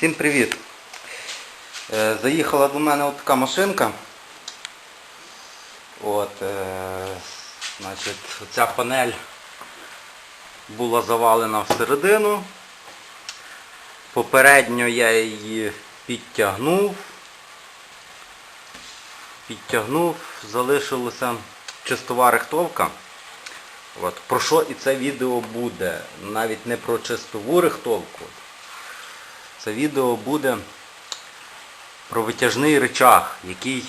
Всім привіт! Е, Заїхала до мене от така машинка. От, е, значить, ця панель була завалена всередину. Попередньо я її підтягнув. Підтягнув, залишилася чистова рихтовка. От, про що і це відео буде? Навіть не про чистову рихтовку. Це відео буде про витяжний речах, який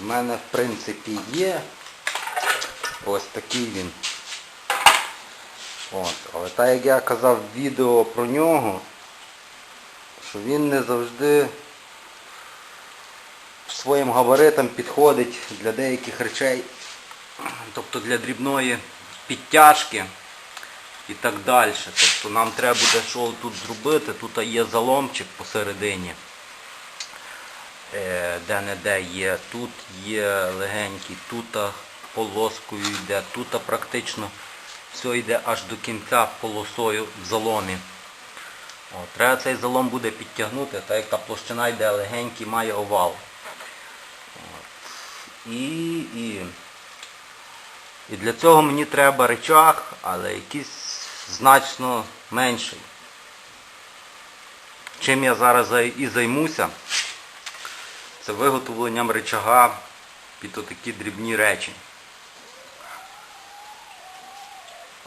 в мене в принципі є. Ось такий він. От. Але так як я казав в відео про нього, що він не завжди своїм габаритам підходить для деяких речей, тобто для дрібної підтяжки і так далі. Тобто нам треба буде що тут зробити. Тут є заломчик посередині. Е, Де-не-де є. Тут є легенький, тут полоскою йде, тут практично все йде аж до кінця полосою в заломі. О, треба цей залом буде підтягнути, так як та площина йде легенький, має овал. І, і, і для цього мені треба речах, але якийсь значно менший. Чим я зараз і займуся, це виготовленням речага під отакі дрібні речі.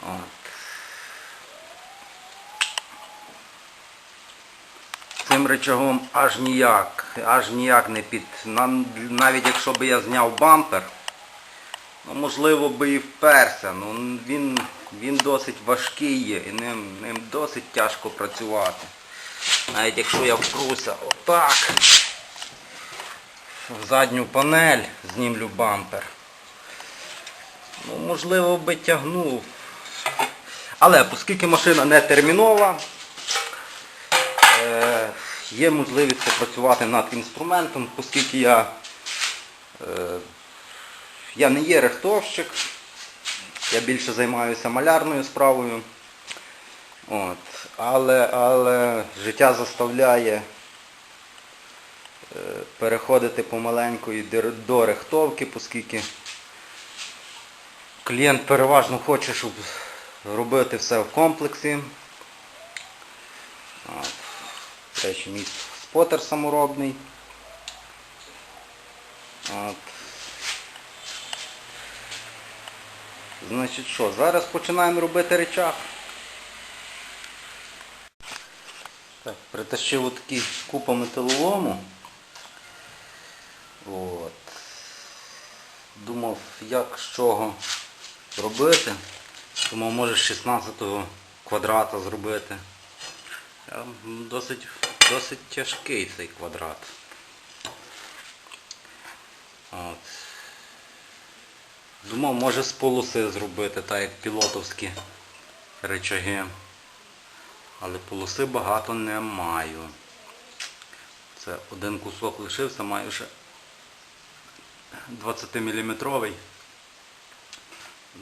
От. Цим речагом аж ніяк, аж ніяк не під. Навіть якщо б я зняв бампер, ну, можливо би і вперся. Ну, він, він досить важкий є і ним, ним досить тяжко працювати. Навіть якщо я впруся отак, в задню панель знімлю бампер. Ну, можливо би тягнув. Але оскільки машина не термінова, е, є можливість попрацювати над інструментом, оскільки я, е, я не є рихтовщик, я більше займаюся малярною справою. От. Але, але життя заставляє е, переходити помаленьку і до- рихтовки, оскільки клієнт переважно хоче, щоб робити все в комплексі. От. Речі, мій спотер саморобний. От. Значить що, зараз починаємо робити речах. Так, притащив отакі купа металолому. От. Думав, як з чого робити. Думав, може з 16 квадрата зробити. Е, Досить, досить тяжкий цей квадрат. От. Думав, може з полоси зробити, так як пілотовські речаги. Але полоси багато не маю. Це один кусок лишився, маю ще 20 мм.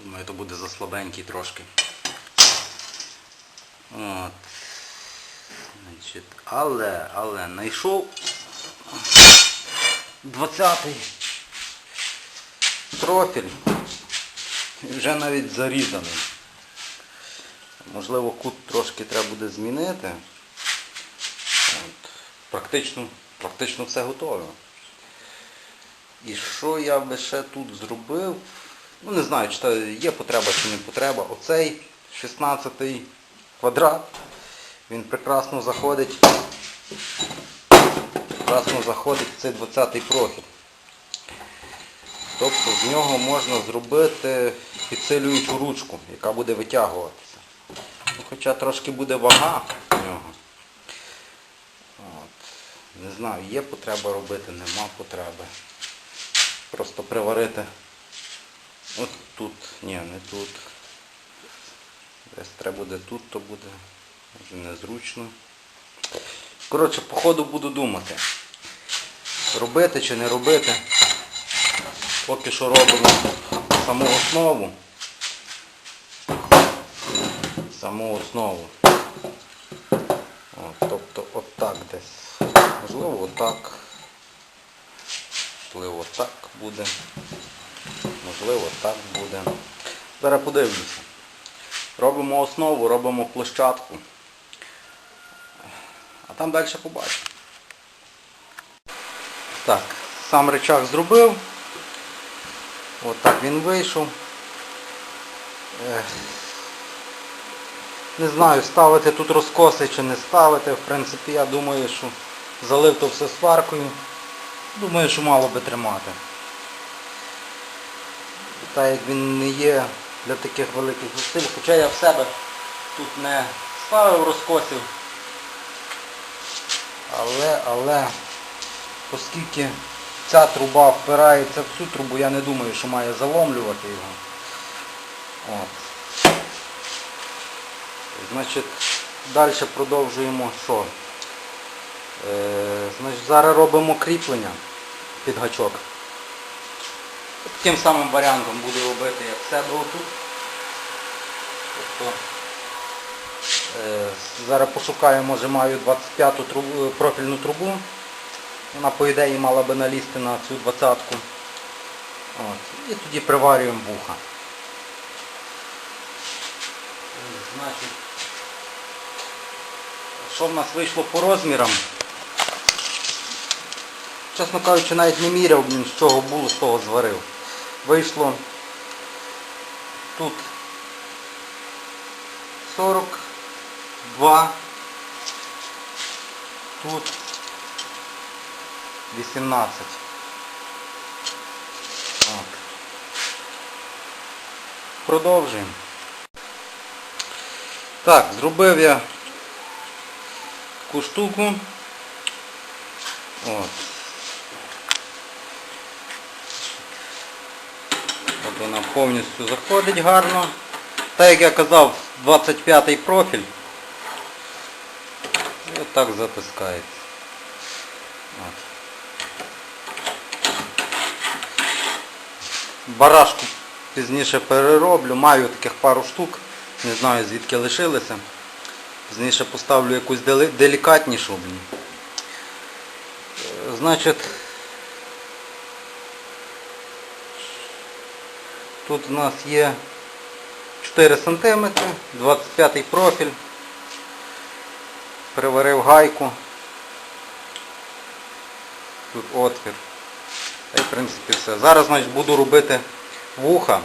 Думаю, то буде заслабенький трошки. От. Значить, але, але, знайшов 20-й профіль. І вже навіть зарізаний. Можливо, кут трошки треба буде змінити. От. Практично, практично все готове. І що я би ще тут зробив? Ну не знаю, чи є потреба чи не потреба. Оцей 16-й квадрат, він прекрасно заходить. Прекрасно заходить в цей 20-й профіль. Тобто з нього можна зробити підсилюючу ручку, яка буде витягуватися. Ну, Хоча трошки буде вага в нього. От. Не знаю, є потреба робити, нема потреби. Просто приварити. От тут, ні, не тут. Десь треба буде тут, то буде може незручно. Коротше, по ходу буду думати. Робити чи не робити. Поки що робимо саму основу. Саму основу. От, Тобто отак десь. Можливо, отак. Можливо, так буде. Можливо, так буде. Зараз подивлюся. Робимо основу, робимо площадку. А там далі побачимо. Так, сам речах зробив. Отак він вийшов. Не знаю, ставити тут розкоси чи не ставити. В принципі, я думаю, що залив то все сваркою. Думаю, що мало би тримати. Так як він не є для таких великих зусиль, хоча я в себе тут не ставив розкосів. Але, але, оскільки ця труба впирається в цю трубу, я не думаю, що має заломлювати його. От. Значить, далі продовжуємо що? Е, значить, зараз робимо кріплення під гачок. Таким самим варіантом буду робити, як себе отут. Тобто, е, зараз пошукаю, може маю 25-ту трубу, профільну трубу. Вона по ідеї мала би налізти на цю 20-ку. От. І тоді приварюємо вуха. Що в нас вийшло по розмірам? Чесно кажучи, навіть не міряв, з чого було, з того зварив. Вийшло тут 42, тут 18. От. Продовжуємо. Так, зробив я таку штуку. От. От вона повністю заходить гарно. Так як я казав, 25-й профіль. І отак затискається. От. Барашку пізніше перероблю, маю таких пару штук, не знаю звідки лишилися. Пізніше поставлю якусь делікатнішу. блін. Е, Значить, тут у нас є 4 см, 25 профіль. Приварив гайку. Тут отвір. Та й в принципі все. Зараз значить, буду робити вуха.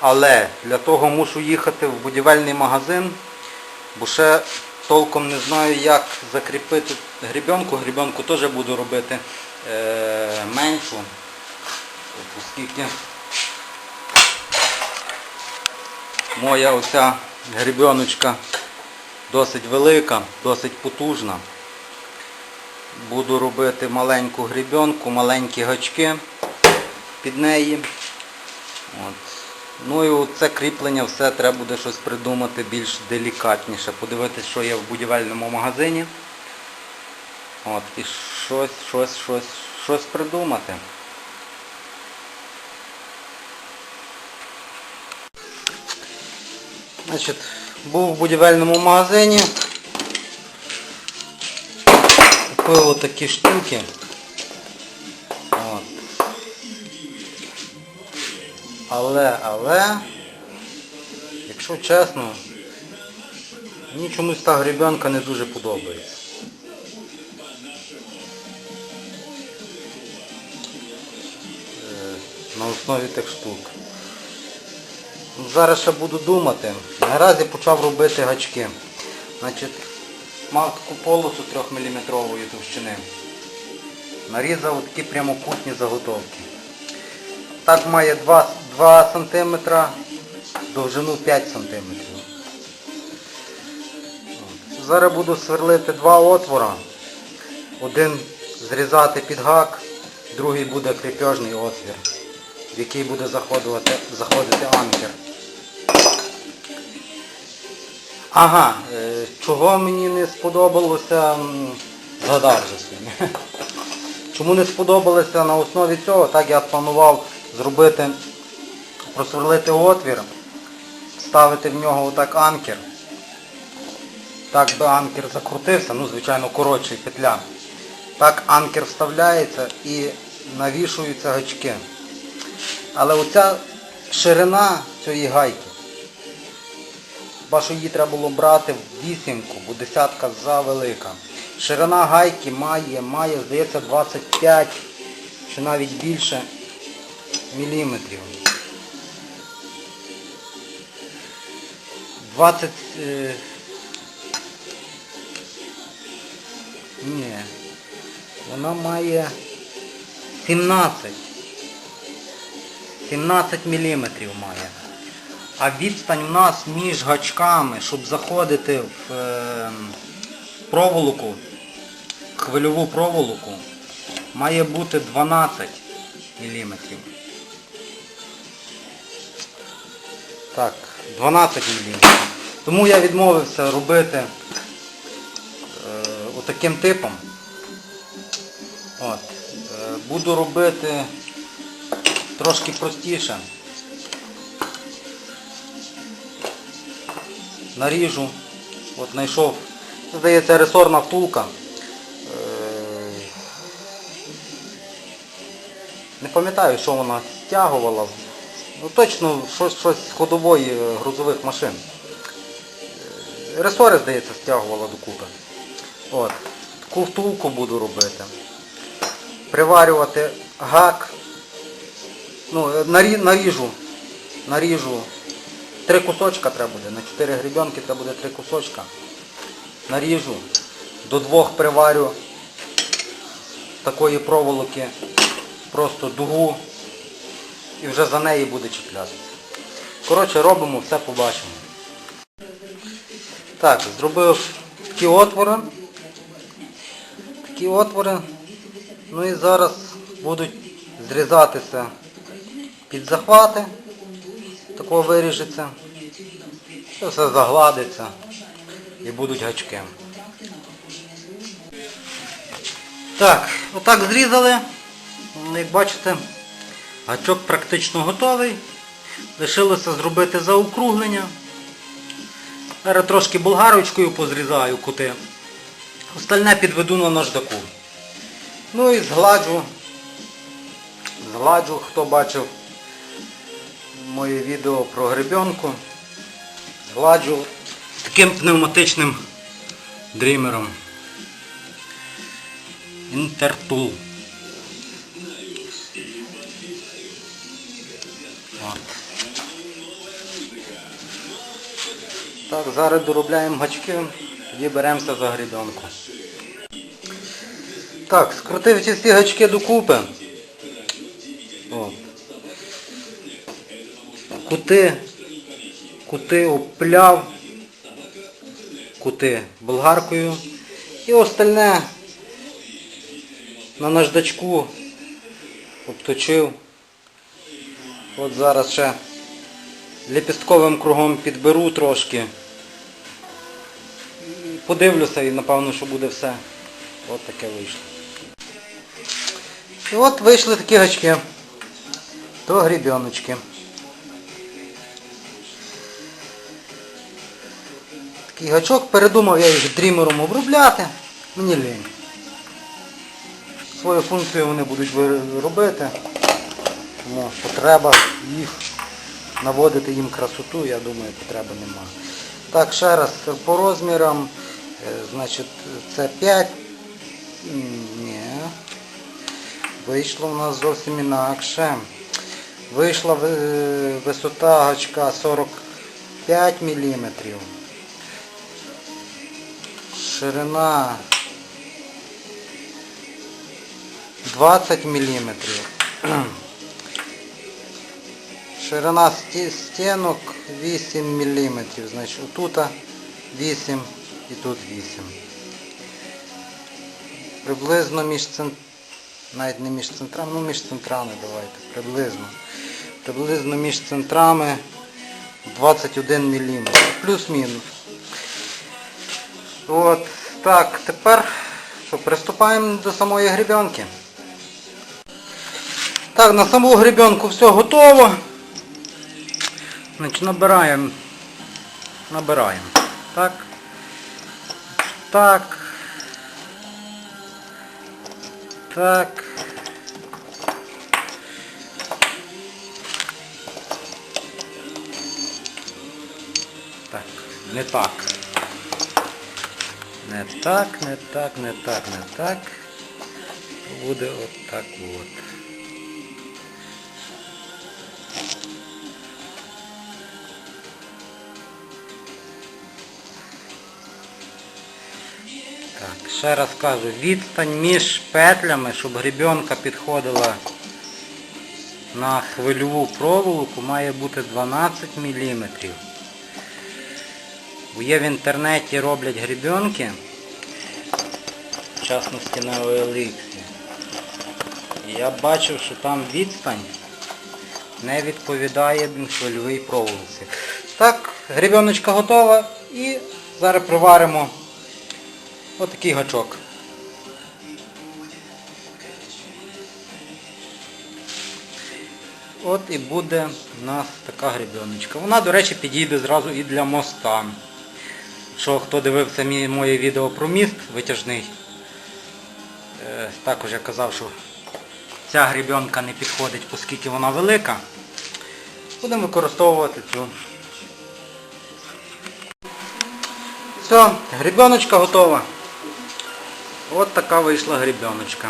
Але для того мушу їхати в будівельний магазин, бо ще толком не знаю, як закріпити грібенку. Грібенку теж буду робити е, меншу, оскільки моя оця грібеночка досить велика, досить потужна. Буду робити маленьку грібенку, маленькі гачки під неї. От. Ну і це кріплення все треба буде щось придумати більш делікатніше. Подивитись, що є в будівельному магазині. От, і щось, щось, щось, щось придумати. Значить, був в будівельному магазині. Купив отакі штуки. От. Але, але, якщо чесно, мені чомусь та гребенка не дуже подобається. Е, На основі тих штук. Ну, Зараз ще буду думати. Наразі почав робити гачки. Значить, мав таку полосу 3 мм товщини. Нарізав такі прямокутні заготовки. Так має 2, 2 см, довжину 5 см. Зараз буду сверлити два отвора. Один зрізати під гак, другий буде кріпежний отвір, в який буде заходити, заходити анкер. Ага, е, чого мені не сподобалося, згадав вже сьогодні. Чому не сподобалося на основі цього, так я планував зробити, просверлити отвір, ставити в нього отак анкер Так би анкер закрутився, ну звичайно коротший петля. Так анкер вставляється і навішуються гачки. Але оця ширина цієї гайки. Хіба що її треба було брати в вісімку, бо десятка завелика. Ширина гайки має, має, здається, 25 чи навіть більше міліметрів. 20... Е... Ні. Вона має 17. 17 міліметрів має. А відстань у нас між гачками, щоб заходити в е, проволоку, хвильову проволоку, має бути 12 міліметрів. Так, 12 міліметрів. Тому я відмовився робити е, отаким типом. От. Е, буду робити трошки простіше. Наріжу. От знайшов. Здається, ресорна втулка. Е, Не пам'ятаю, що вона стягувала. Ну точно щось, щось з ходової е, грузових машин. Е, Ресори, здається, стягувала докупи. От. Таку втулку буду робити. Приварювати гак. Ну, наріжу. Наріжу. Три кусочка треба буде. На чотири гребенки треба буде три кусочка. Наріжу. До двох приварю такої проволоки. Просто дугу. І вже за неї буде чіплятися. Коротше, робимо, все побачимо. Так, зробив такі отвори. Такі отвори. Ну і зараз будуть зрізатися під захвати. Такого виріжеться. Це все загладиться і будуть гачки. Так, отак зрізали. Як бачите, гачок практично готовий. Лишилося зробити заокруглення. Зараз трошки болгарочкою позрізаю кути. Остальне підведу на наждаку. Ну і згладжу. Згладжу, хто бачив моє відео про гребенку. Згладжу таким пневматичним дрімером. Інтертул. Так, зараз доробляємо гачки, тоді беремося за гребенку. Так, скрутив ці всі гачки докупи. Кути, кути обпляв, кути болгаркою. І остальне на наждачку обточив. От зараз ще ліпістковим кругом підберу трошки. Подивлюся і напевно, що буде все. От таке вийшло. І от вийшли такі гачки. То грібеночки. Такий гачок, передумав я їх дрімером обробляти. Мені лінь. Свою функцію вони будуть робити. Тому потреба їх наводити їм красоту, я думаю, потреби нема. Так, ще раз по розмірам, е, значить, це 5. Ні. Вийшло в нас зовсім інакше. Вийшла висота гачка 45 мм. Ширина 20 мм. Ширина сті- стінок 8 мм. Значить, отут 8 і тут 8. Приблизно між цен... навіть не між центрами, ну між центрами давайте, приблизно. Приблизно між центрами 21 мм. Плюс-мінус. От, так, тепер приступаємо до самої гребенки. Так, на саму гребенку все готово. Значить, набираємо. Набираємо. Так. так. Так. Так, не так. Не так, не так, не так, не так. Буде от так от. Так, ще раз кажу, відстань між петлями, щоб гребенка підходила на хвильову проволоку, має бути 12 мм. Є в інтернеті роблять гребенки, в частності на OLX. Я бачив, що там відстань не відповідає блін, хвильовій проволоці. Так, гребеночка готова і зараз приваримо отакий гачок. От і буде у нас така гребеночка. Вона, до речі, підійде зразу і для моста. Якщо хто дивився моє відео про міст витяжний, е, також я казав, що ця гребенка не підходить, оскільки вона велика. Будемо використовувати цю. Все, гребеночка готова. От така вийшла гребеночка.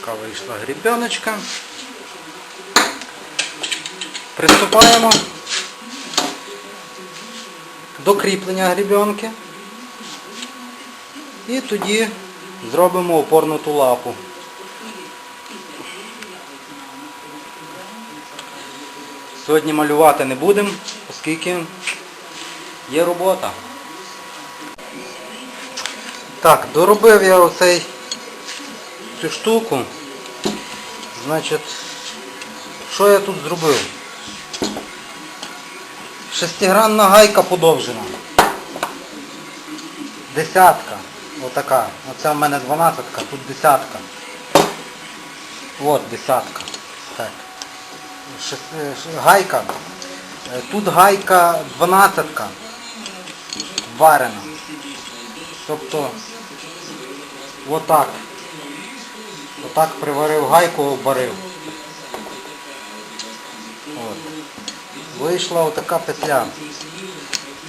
Така вийшла гребеночка. Приступаємо до кріплення гребенки. І тоді зробимо опорну ту лапу. Сьогодні малювати не будемо, оскільки є робота. Так, доробив я оцей цю штуку. Значить, що я тут зробив? Шестигранна гайка подовжена. Десятка. Отака. Оце в мене дванадцятка, тут десятка. От десятка. Так. Е, Гайка. Е, Тут гайка дванадцятка. Варена. Тобто отак. Отак приварив гайку, обварив. Вийшла отака петля.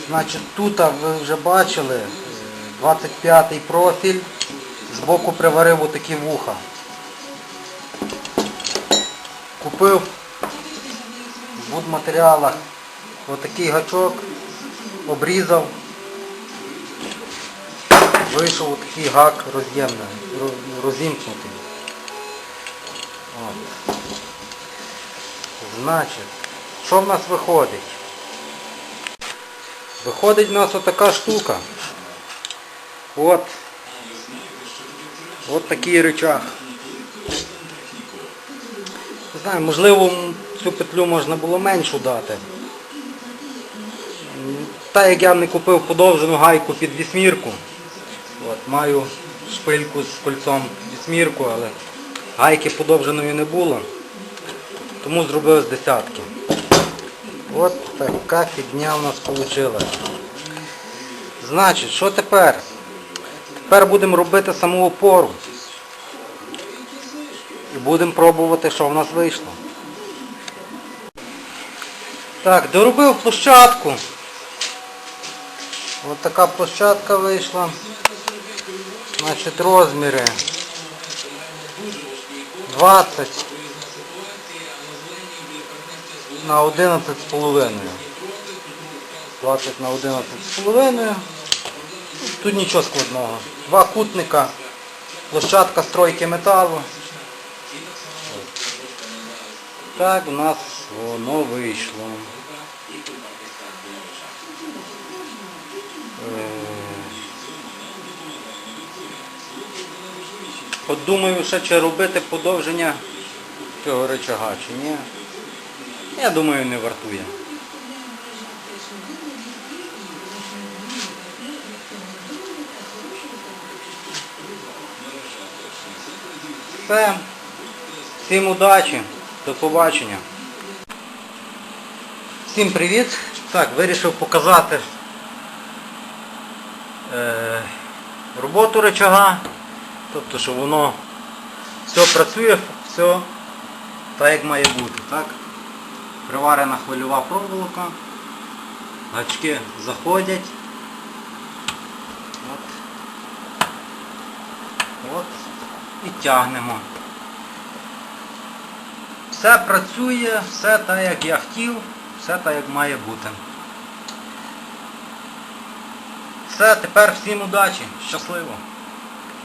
Значить тут ви вже бачили е, 25 профіль. Збоку приварив отакі вуха. Купив в будматеріалах отакий гачок, обрізав. Вийшов отакий гак роз'ємний, розімкнутий. Значить, що в нас виходить? Виходить в нас отака штука. От. От такий рычаг. Не знаю, можливо, цю петлю можна було меншу дати. Та як я не купив подовжену гайку під вісьмірку. От, маю шпильку з кольцом під вісьмірку, але гайки подовженої не було. Тому зробив з десятки. От така фігня у нас вийшла. Значить, що тепер? Тепер будемо робити саму опору. І будемо пробувати, що в нас вийшло. Так, доробив площадку. Ось така площадка вийшла. Значить розміри 20 на 11 з половиною. 20 на 11 з половиною. Тут нічого складного. Два кутника, площадка стройки металу. Так у нас воно вийшло. Е, От думаю, ще чи робити подовження цього рычага, чи ні. Я думаю, не вартує. Все. Всім удачі. До побачення. Всім привіт. Так, вирішив показати е, роботу рычага, тобто, що воно все працює, все так як має бути. Так? Приварена хвильова проволока, гачки заходять. От. От. І тягнемо. Все працює, все так, як я хотів, все так, як має бути. Все, тепер всім удачі, щасливо!